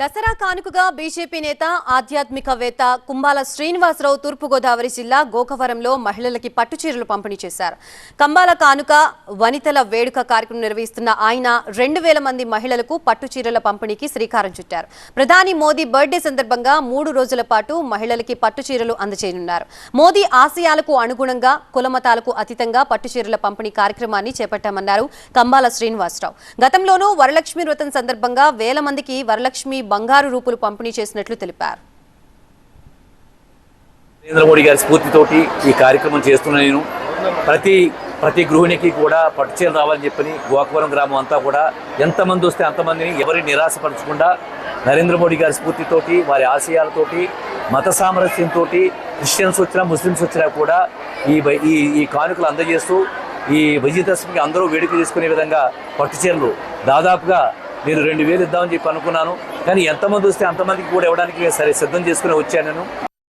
దసరా కానుకగా బీజేపీ నేత ఆధ్యాత్మికవేత్త కుంబాల శ్రీనివాసరావు తూర్పుగోదావరి జిల్లా గోకవరంలో మహిళలకి పట్టుచీరలు పంపిణీ చేశారు. కంబాల కానుక వనితల వేడుక కార్యక్రమం నిర్వహిస్తున్న ఆయన రెండు వేల మంది మహిళలకు పట్టుచీరల పంపిణీకి శ్రీకారం చుట్టారు. ప్రధాని మోదీ బర్త్డే సందర్భంగా మూడు రోజుల పాటు మహిళలకి పట్టుచీరలు అందజేయనున్నారు. మోదీ ఆశయాలకు అనుగుణంగా కులమతాలకు అతీతంగా పట్టుచీరల పంపిణీ కార్యక్రమాన్ని చేపట్టామన్నారు కంబాల శ్రీనివాసరావు. గతంలోనూ వరలక్ష్మి వ్రతం సందర్భంగా వేల మందికి వరలక్ష్మి బంగారు రూపులు పంపిణీ చేసినట్లు తెలిపారు. నరేంద్ర మోడీ గారి స్ఫూర్తితోటి ఈ కార్యక్రమం చేస్తున్న నేను. ప్రతి ప్రతి గృహిణికి కూడా పట్టుచీర రావాలని చెప్పని గోకవరం గ్రామం అంతా కూడా ఎంతమంది వస్తే అంతమందిని ఎవరిని నిరాశపరచకుండా నరేంద్ర మోడీ గారి స్ఫూర్తితోటి వారి ఆశయాలతోటి మత సామరస్యంతో క్రిస్టియన్స్ వచ్చినా ముస్లిమ్స్ వచ్చినా కూడా ఈ ఈ ఈ కానుకలు అందజేస్తూ ఈ విజయదశమికి అందరూ వేడుక చేసుకునే విధంగా పట్టుచీరలు దాదాపుగా నేను రెండు వేలు ఇద్దామని చెప్పి అనుకున్నాను. కానీ ఎంతమంది వస్తే అంతమందికి కూడా ఇవ్వడానికి సరే సిద్ధం చేసుకుని వచ్చాను